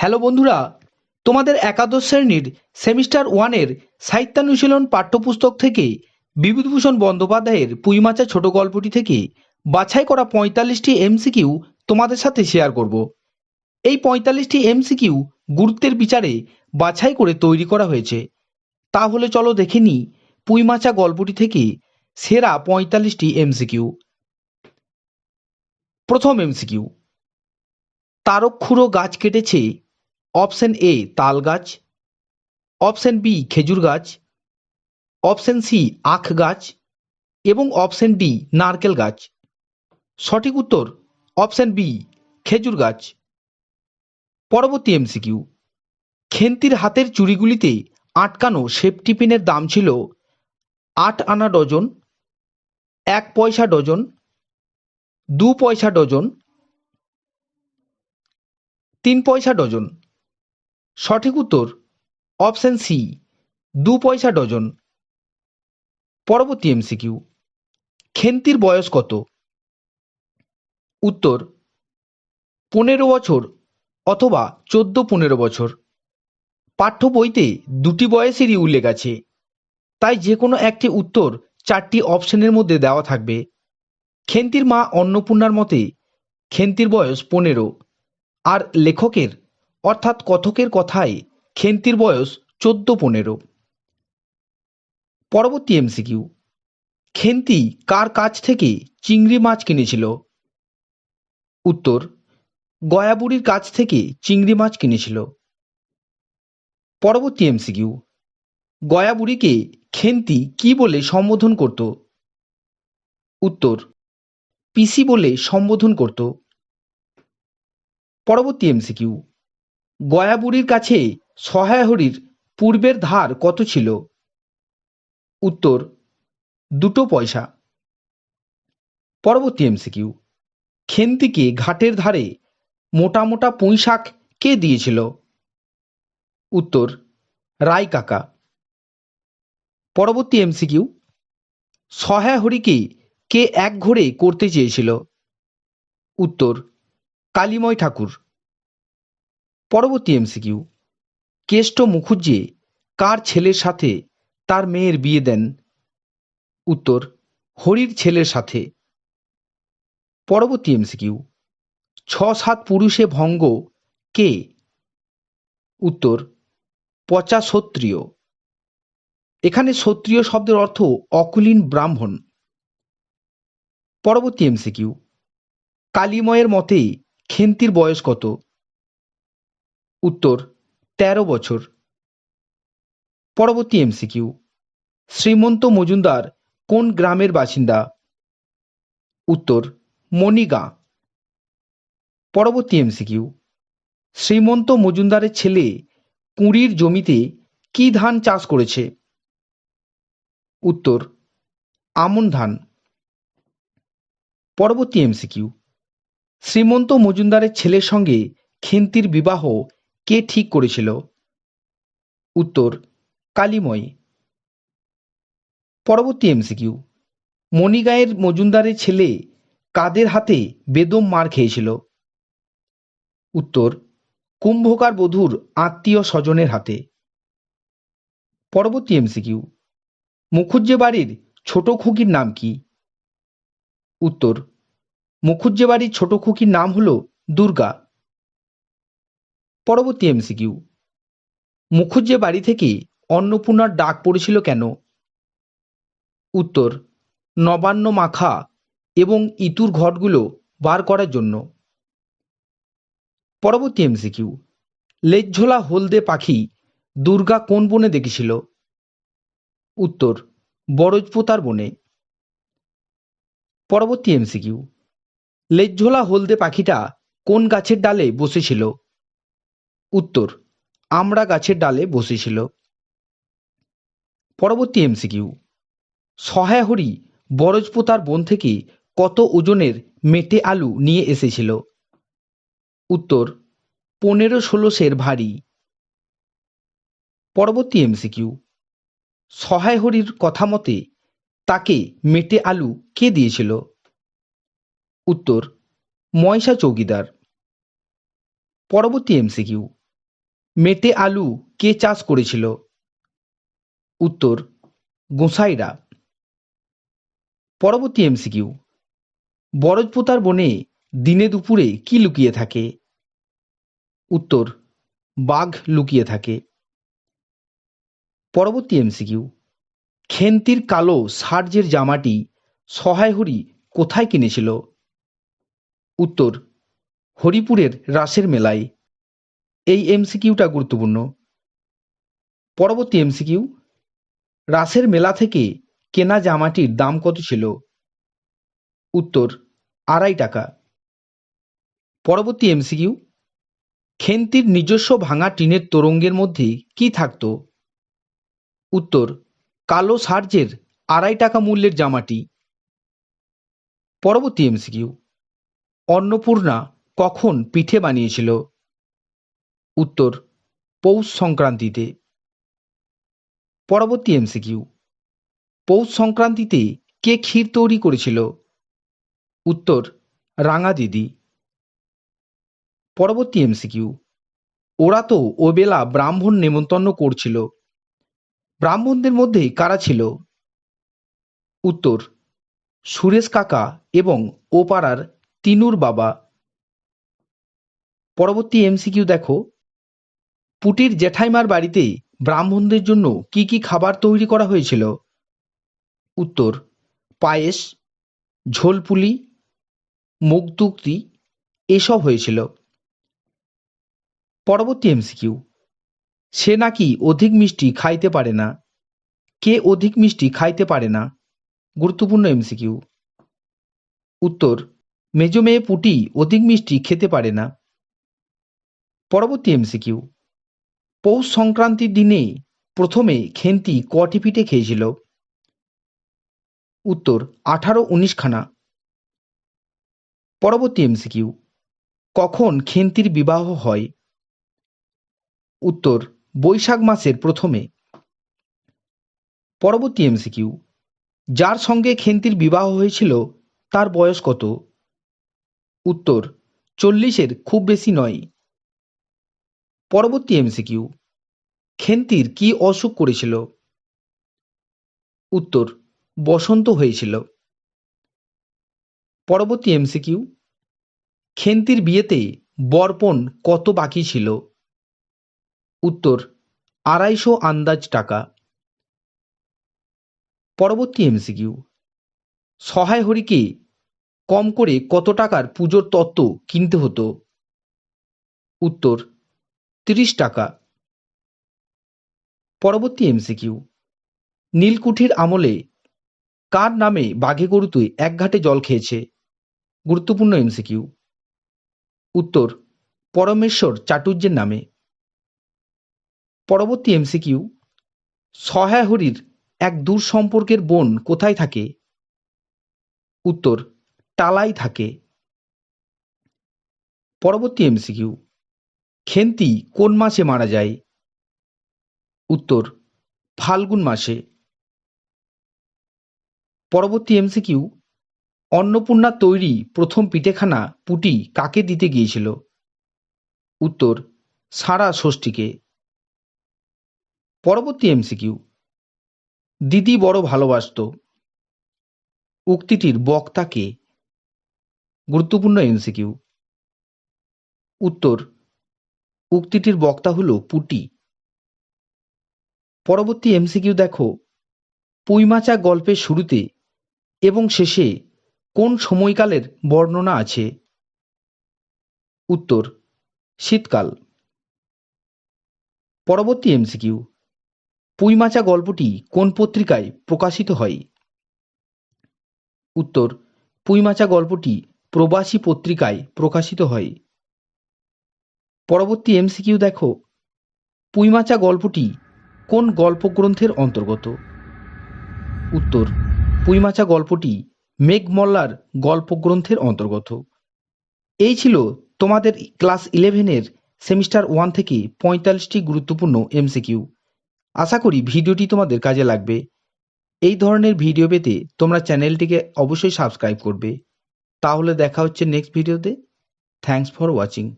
Hello বন্ধুরা, তোমাদের একাদশ শ্রেণির সেমিস্টার ওয়ানের সাহিত্যানুশীলন পাঠ্যপুস্তক থেকে বিভূতিভূষণ বন্দ্যোপাধ্যায়ের পুইমাচা ছোট গল্পটি থেকে বাছাই করা পঁয়তাল্লিশটি এমসিকিউ তোমাদের সাথে শেয়ার করব। এই পঁয়তাল্লিশটি এমসিকিউ গুরুত্বের বিচারে বাছাই করে তৈরি করা হয়েছে। তাহলে চলো দেখে নিই পুইমাচা গল্পটি থেকে সেরা পঁয়তাল্লিশটি এমসিকিউ। প্রথম এমসিকিউ, তারকখুড়ো গাছ কেটেছে অপশন এ তাল গাছ। অপশন বি খেজুর গাছ। অপশন সি আখ গাছ। এবং অপশন ডি নারকেল গাছ। সঠিক উত্তর অপশন বি খেজুর গাছ। পরবর্তী এমসিকিউ খেন্তির হাতের চুড়িগুলিতে আটকানো সেফটি পিনের দাম ছিল আট আনা ডজন, এক পয়সা ডজন, দু পয়সা ডজন, তিন পয়সা ডজন। সঠিক উত্তর অপশন সি দু পয়সা ডজন। পরবর্তী এমসিকিউ খেন্তির বয়স কত? উত্তর, পনেরো বছর অথবা চোদ্দ পনেরো বছর। পাঠ্য বইতে দুটি বয়সেরই উল্লেখ আছে। তাই যে কোনো একটি উত্তর চারটি অপশনের মধ্যে দেওয়া থাকবে। খেন্তির মা অন্নপূর্ণার মতে, খেন্তির বয়স পনেরো। আর লেখকের অর্থাৎ কথকের কথায় খেন্তির বয়স চোদ্দ পনেরো পরবর্তী এমসিকিউ। খেন্তি কার কাছ থেকে চিংড়ি মাছ কিনেছিল? উত্তর, গয়াবুড়ির কাছ থেকে চিংড়ি মাছ কিনেছিল। পরবর্তী এমসিকিউ। গয়াবুড়িকে খেন্তি কি বলে সম্বোধন করত? উত্তর, পিসি বলে সম্বোধন করত। পরবর্তী এমসিকিউ। গয়াবুড়ির কাছে সহায়হরির পূর্বের ধার কত ছিল? উত্তর, দুটো পয়সা। পরবর্তী এমসিকিউ খেন্তিকে ঘাটের ধারে মোটা মোটা পুঁইশাক কে দিয়েছিল? উত্তর, রায় কাকা। পরবর্তী এমসিকিউ সহায়হরিকে কে এক ঘরে করতে চেয়েছিল? উত্তর, কালিময় ঠাকুর। পরবর্তী এমসিকিউ। কেষ্ট মুখুজ্জে, কার ছেলের সাথে তার মেয়ের বিয়ে দেন? উত্তর, হরির ছেলের সাথে। পরবর্তী এমসিকিউ ছ সাত পুরুষে ভঙ্গ, কে? উত্তর, পচা সত্রিয় এখানে সত্রিয় শব্দের অর্থ অকুলীন ব্রাহ্মণ। পরবর্তী এমসিকিউ, কালিময়ের মতে, খেন্তির বয়স কত? উত্তর, তেরো বছর। পরবর্তী এমসিকিউ, শ্রীমন্ত মজুমদার কোন গ্রামের বাসিন্দা? উত্তর, মণিগাঁ। পরবর্তী এমসিকিউ, শ্রীমন্ত মজুমদারের ছেলে কুঁড়ির জমিতে কি ধান চাষ করেছে? উত্তর, আমন ধান। পরবর্তী এমসিকিউ, শ্রীমন্ত মজুমদারের ছেলের সঙ্গে খেন্তির বিবাহ কে ঠিক করেছিল? উত্তর, কালিময়। পরবর্তী এমসিকিউ মণিগাঁয়ের মজুমদারের ছেলে কাদের হাতে বেদম মার খেয়েছিল? উত্তর, কুম্ভকার বধূর আত্মীয় স্বজনের হাতে। পরবর্তী এমসিকিউ মুখুজ্জে বাড়ির ছোট খুকির নাম কি? উত্তর মুখুজ্জে বাড়ির ছোট খুকির নাম হল দুর্গা। পরবর্তী এমসিকিউ মুখুজ্জে বাড়ি থেকে অন্নপূর্ণার ডাক পড়েছিল কেন? উত্তর, নবান্ন মাখা এবং ইতুর ঘটগুলো বার করার জন্য। পরবর্তী এমসিকিউ লেজঝোলা হলদে পাখি দুর্গা কোন বনে দেখেছিল? উত্তর, বরজপোতার বনে। পরবর্তী এমসিকিউ লেজঝোলা হলদে পাখিটা কোন গাছের ডালে বসেছিল? উত্তর আমড়া গাছের ডালে বসেছিল। পরবর্তী এমসিকিউ, সহায়হরি বরজপোতার বন থেকে কত ওজনের মেটে আলু নিয়ে এসেছিল? উত্তর পনেরো ষোলো সের ভারী। পরবর্তী এমসিকিউ, সহায়হরির কথা মতে তাকে মেটে আলু কে দিয়েছিল? উত্তর ময়সা চৌকিদার। পরবর্তী এমসিকিউ মেটে আলু কে চাষ করেছিল? উত্তর, গোসাইরা। পরবর্তী এমসিকিউ। বরজপোতার বনে দিনে দুপুরে কি লুকিয়ে থাকে? উত্তর, বাঘ লুকিয়ে থাকে। পরবর্তী এমসিকিউ। খেন্তির কালো সার্জের জামাটি সহায় হরি কোথায় কিনেছিল? উত্তর, হরিপুরের রাসের মেলায় এই এমসিকিউটা গুরুত্বপূর্ণ। পরবর্তী এমসিকিউ রাসের মেলা থেকে কেনা জামাটির দাম কত ছিল? উত্তর, আড়াই টাকা। পরবর্তী এমসিকিউ খেন্তির নিজস্ব ভাঙা টিনের তোরঙ্গের মধ্যে কি থাকত? উত্তর, কালো সার্জের আড়াই টাকা মূল্যের জামাটি। পরবর্তী এমসিকিউ অন্নপূর্ণা কখন পিঠে বানিয়েছিল? উত্তর, পৌষ সংক্রান্তিতে। পরবর্তী এমসিকিউ পৌষ সংক্রান্তিতে কে ক্ষীর তৈরি করেছিল? উত্তর, রাঙা দিদি। পরবর্তী এমসিকিউ ওরা তো ওবেলা ব্রাহ্মণ নেমন্তন্ন করছিল। ব্রাহ্মণদের মধ্যে কারা ছিল? উত্তর, সুরেশ কাকা এবং ও পাড়ার তিনুর বাবা। পরবর্তী এমসিকিউ দেখো। পুটির জেঠাইমার বাড়িতে ব্রাহ্মণদের জন্য কি কি খাবার তৈরি করা হয়েছিল? উত্তর, পায়েস, ঝোলপুলি মুগদুক্তি এসব হয়েছিল। পরবর্তী এমসিকিউ, সে নাকি অধিক মিষ্টি খাইতে পারে না? কে অধিক মিষ্টি খাইতে পারে না? গুরুত্বপূর্ণ এমসিকিউ। উত্তর, মেজ মেয়ে পুটি অধিক মিষ্টি খেতে পারে না। পরবর্তী এমসিকিউ পৌষ সংক্রান্তির দিনে প্রথমে খেন্তি কটি পিঠে খেয়েছিল? উত্তর, আঠারো, উনিশ খানা। পরবর্তী এমসিকিউ কখন খেন্তির বিবাহ হয়? উত্তর, বৈশাখ মাসের প্রথমে। পরবর্তী এমসিকিউ যার সঙ্গে খেন্তির বিবাহ হয়েছিল, তার বয়স কত? উত্তর, চল্লিশের খুব বেশি নয়। পরবর্তী এমসিকিউ খেন্তির কি অসুখ করেছিল? উত্তর, বসন্ত হয়েছিল। পরবর্তী এমসিকিউ খেন্তির বিয়েতে বরপণ কত বাকি ছিল? উত্তর, আড়াইশো আন্দাজ টাকা। পরবর্তী এমসিকিউ সহায় হরিকে কম করে কত টাকার পুজোর তত্ত্ব কিনতে হতো? উত্তর তিরিশ টাকা। পরবর্তী এমসিকিউ। নীলকুঠির আমলে কার নামে বাঘে গরুতে এক ঘাটে জল খেয়েছে? গুরুত্বপূর্ণ এমসিকিউ। উত্তর, পরমেশ্বর চাটুর্যের নামে। পরবর্তী এমসিকিউ, সহায়হরির এক দূর সম্পর্কের বোন কোথায় থাকে? উত্তর, টালাই থাকে। পরবর্তী এমসিকিউ খেন্তি কোন মাসে মারা যায়? উত্তর, ফাল্গুন মাসে। পরবর্তী এমসিকিউ, অন্নপূর্ণা তৈরি প্রথম পিঠেখানা পুটি কাকে দিতে গিয়েছিল? উত্তর, সারা ষষ্ঠীকে। পরবর্তী এমসিকিউ, দিদি বড় ভালোবাসত। উক্তিটির বক্তাকে গুরুত্বপূর্ণ এমসিকিউ। উত্তর উক্তিটির বক্তা হল পুটি। পরবর্তী এমসিকিউ দেখো, পুইমাচা গল্পের শুরুতে এবং শেষে কোন সময়কালের বর্ণনা আছে? উত্তর, শীতকাল। পরবর্তী এমসিকিউ পুইমাচা গল্পটি কোন পত্রিকায় প্রকাশিত হয়? উত্তর, পুইমাচা গল্পটি প্রবাসী পত্রিকায় প্রকাশিত হয়। পরবর্তী এমসিকিউ দেখো। পুইমাচা গল্পটি কোন গল্পগ্রন্থের অন্তর্গত? উত্তর, পুইমাচা গল্পটি মেঘমল্লার গল্পগ্রন্থের অন্তর্গত। এই ছিল তোমাদের ক্লাস ইলেভেনের সেমিস্টার ওয়ান থেকে পঁয়তাল্লিশটি গুরুত্বপূর্ণ এমসিকিউ। আশা করি ভিডিওটি তোমাদের কাজে লাগবে। এই ধরনের ভিডিও পেতে তোমরা চ্যানেলটিকে অবশ্যই সাবস্ক্রাইব করবে। তাহলে দেখা হচ্ছে নেক্সট ভিডিওতে থ্যাংকস ফর ওয়াচিং